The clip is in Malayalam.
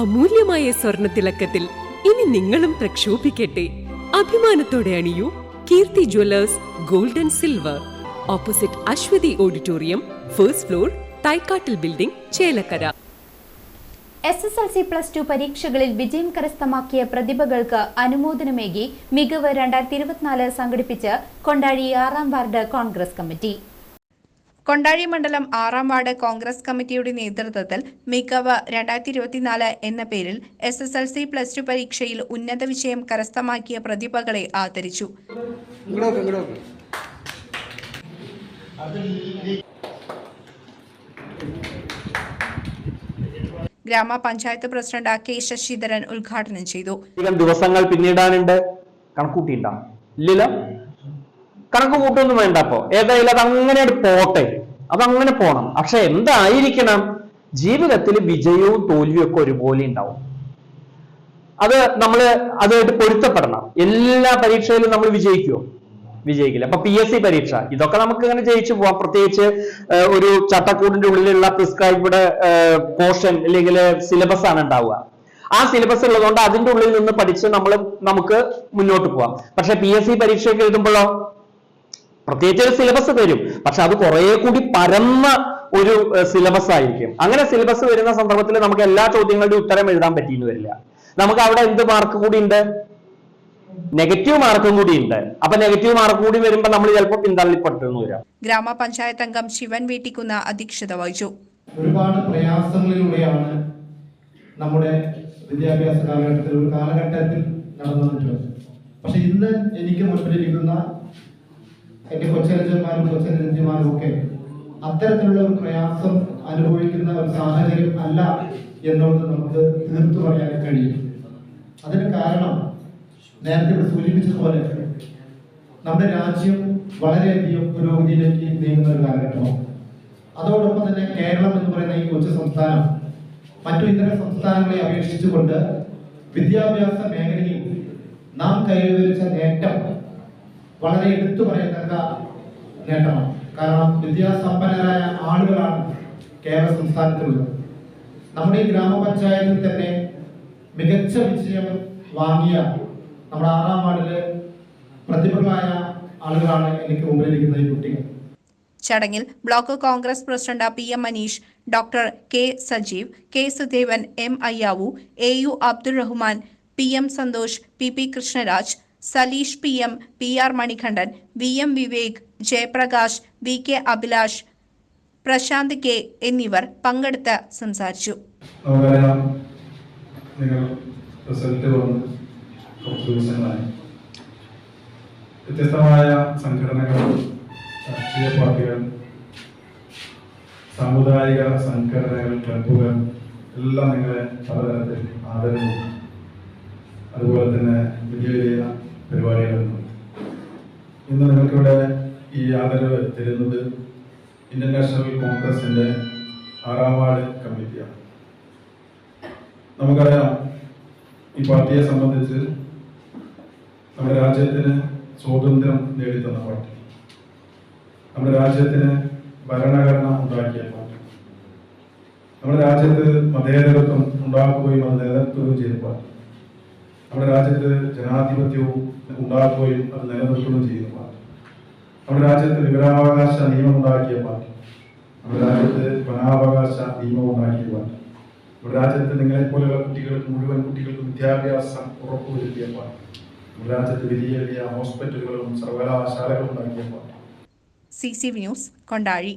അമൂല്യമായ സ്വർണ തിളക്കത്തിൽ ഇനി നിങ്ങളും പ്രക്ഷോഭിക്കട്ടെ. അഭിമാനത്തോടെ അണിയൂ Keerthi jewellers gold and silver. Opposite Aswathi auditorium first floor തൈക്കാട്ടിൽ building Chelakkara. S S L C plus two പരീക്ഷകളിൽ വിജയം കരസ്ഥമാക്കിയ പ്രതിഭകൾക്ക് അനുമോദനമേകി മികവ് രണ്ടായിരത്തി ഇരുപത്തിനാല് സംഘടിപ്പിച്ച് കൊണ്ടാഴി ആറാം വാർഡ് കോൺഗ്രസ് കമ്മിറ്റി. കൊണ്ടാഴി മണ്ഡലം ആറാം വാർഡ് കോൺഗ്രസ് കമ്മിറ്റിയുടെ നേതൃത്വത്തിൽ മികവ് രണ്ടായിരത്തി ഇരുപത്തിനാല് എന്ന പേരിൽ S S L C plus two പരീക്ഷയിൽ ഉന്നത വിഷയം കരസ്ഥമാക്കിയ പ്രതിഭകളെ ആദരിച്ചു. ഗ്രാമപഞ്ചായത്ത് പ്രസിഡന്റ് കെ ശശിധരൻ ഉദ്ഘാടനം ചെയ്തു. ദിവസങ്ങൾ പിന്നിടാനുണ്ട്. കണക്കൂട്ടിയിട്ടാ. ഇല്ലല്ലോ. കണക്ക് കൂട്ടൊന്നും വേണ്ട അപ്പോ ഏതായാലും അത് അങ്ങനെ പോട്ടെ. അതങ്ങനെ പോണം. പക്ഷെ എന്തായിരിക്കണം? ജീവിതത്തിൽ വിജയവും തോൽവിയും ഒക്കെ ഒരുപോലെ ഉണ്ടാവും. അത് നമ്മൾ അതായിട്ട് പൊരുത്തപ്പെടണം. എല്ലാ പരീക്ഷയിലും നമ്മൾ വിജയിക്കുമോ വിജയിക്കില്ല. അപ്പൊ പി എസ് സി പരീക്ഷ. ഇതൊക്കെ നമുക്ക് ഇങ്ങനെ ജയിച്ചു പോവാം. പ്രത്യേകിച്ച് ഒരു ചട്ടക്കൂടിന്റെ ഉള്ളിലുള്ള പ്രിസ്ക്രൈബ്ഡ് പോർഷൻ അല്ലെങ്കിൽ സിലബസ് ആണ് ഉണ്ടാവുക. ആ സിലബസ് ഉള്ളതുകൊണ്ട് അതിന്റെ ഉള്ളിൽ നിന്ന് പഠിച്ച് നമ്മൾ നമുക്ക് മുന്നോട്ട് പോവാം. പക്ഷെ പി എസ് സി പരീക്ഷയൊക്കെ എഴുതുമ്പോഴോ? പ്രത്യേകിച്ച് ഒരു സിലബസ് തരും. പക്ഷെ അത് കുറെ കൂടി പരന്ന ഒരു സിലബസ് ആയിരിക്കും. അങ്ങനെ സിലബസ് വരുന്ന സന്ദർഭത്തിൽ നമുക്ക് എല്ലാ ചോദ്യങ്ങളുടെയും ഉത്തരം എഴുതാൻ പറ്റിയെന്ന് വരില്ല. നമുക്ക് അവിടെ എന്ത് മാർക്ക് കൂടി ഉണ്ട്? നെഗറ്റീവ് മാർക്കും കൂടി ഉണ്ട്. അപ്പൊ നെഗറ്റീവ് മാർക്ക് കൂടി വരുമ്പോൾ നമ്മൾ ചിലപ്പോൾ പിന്തള്ളിപ്പെട്ടെന്ന് വരാം. ഗ്രാമപഞ്ചായത്ത് അംഗം ശിവൻ വീട്ടിക്കുന്ന അധ്യക്ഷത വഹിച്ചു. ഒരുപാട് പ്രയാസങ്ങളിലൂടെയാണ് നമ്മുടെ വിദ്യാഭ്യാസ കാലഘട്ടത്തിൽ ഒരു കാലഘട്ടത്തിൽ നടന്നു വന്നിട്ടുള്ളത് പക്ഷെ ഇന്ന് എനിക്ക് മുൻപിലിരിക്കുന്ന എന്റെ കൊച്ചനുജന്മാരും കൊച്ചനുജന്മാരും ഒക്കെ അത്തരത്തിലുള്ള ഒരു പ്രയാസം അനുഭവിക്കുന്ന ഒരു സാഹചര്യം അല്ല എന്നുള്ളത് നമുക്ക് തീർത്തു പറയാൻ കഴിയും. അതിന് കാരണം നേരത്തെ ഇവിടെ സൂചിപ്പിച്ചതുപോലെ നമ്മുടെ രാജ്യം വളരെയധികം പുരോഗതിയിലേക്ക് നീങ്ങുന്ന ഒരു കാലഘട്ടമാണ്. അതോടൊപ്പം തന്നെ കേരളം എന്ന് പറയുന്ന ഈ കൊച്ചു സംസ്ഥാനം മറ്റു ഇതര സംസ്ഥാനങ്ങളെ അപേക്ഷിച്ചുകൊണ്ട് വിദ്യാഭ്യാസ മേഖലയിൽ നാം കൈവരിച്ച നേട്ടം വളരെ എടുത്തു പറയത്തക്ക നേട്ടമാണ്. കാരണം വിദ്യാസമ്പന്നരായ ആളുകളാണ് കേരള സംസ്ഥാനത്തുള്ളത് നമ്മുടെ ഈ ഗ്രാമപഞ്ചായത്തിൽ തന്നെ മികച്ച വിജയം വാങ്ങിയ നമ്മുടെ ആറാം വാർഡിൽ പ്രതിഭകളായ ആളുകളാണ് എനിക്ക് മുമ്പിലിരിക്കുന്ന ഈ കുട്ടികൾ. ചടങ്ങിൽ block Congress president P M Manish doctor K Sajeev K Sudevan M Ayyavu A U Abdul Rahman P M Santhosh P P Krishnaraj Saleesh P M P R Manikandan V M Vivek Jayaprakash V K Abhilash Prashanth K എന്നിവർ പങ്കെടുത്ത് സംസാരിച്ചു. വ്യത്യസ്തമായ സംഘടനകൾ പാർട്ടികൾ സാമുദായിക സംഘടനകൾ ക്ലബുകൾ എല്ലാം നിങ്ങളെ പലതരത്തിൽ ആദരവും അതുപോലെ തന്നെ വലിയ വലിയ നിങ്ങൾക്കിവിടെ ഈ ആദരവ് തരുന്നത് ഇന്ത്യൻ നാഷണൽ കോൺഗ്രസിന്റെ ആറാം വാർഡ് കമ്മിറ്റിയാണ്. നമുക്കറിയാം ഈ പാർട്ടിയെ സംബന്ധിച്ച് നമ്മുടെ രാജ്യത്തിന് സ്വാതന്ത്ര്യം നേടിത്തന്ന പാർട്ടി. നമ്മുടെ രാജ്യത്തിന് ഭരണഘടന ഉണ്ടാക്കിയ പാർട്ടി. നമ്മുടെ രാജ്യത്ത് മതേതരത്വം ഉണ്ടാക്കുകയും അത് നിലനിർത്തുകയും ചെയ്ത പാർട്ടി. നമ്മുടെ രാജ്യത്ത് ജനാധിപത്യവും ഉണ്ടാക്കുകയും അത് നിലനിർത്തുകയും ചെയ്യുന്ന പാർട്ടി. നമ്മുടെ രാജ്യത്ത് വിവരാവകാശ നിയമം ഉണ്ടാക്കിയ പാർട്ടി. നമ്മുടെ രാജ്യത്ത് വനാവകാശ നിയമം ഉണ്ടാക്കിയ പാർട്ടി. നമ്മുടെ രാജ്യത്ത് നിങ്ങളെപ്പോലെയുള്ള കുട്ടികൾക്ക് മുഴുവൻ കുട്ടികൾക്കും വിദ്യാഭ്യാസം ഉറപ്പുവരുത്തിയ പാർട്ടി. നമ്മുടെ രാജ്യത്ത് വലിയ വലിയ ഹോസ്പിറ്റലുകളും സർവകലാശാലകളും ഉണ്ടാക്കിയ party. C C V news Kondazhy.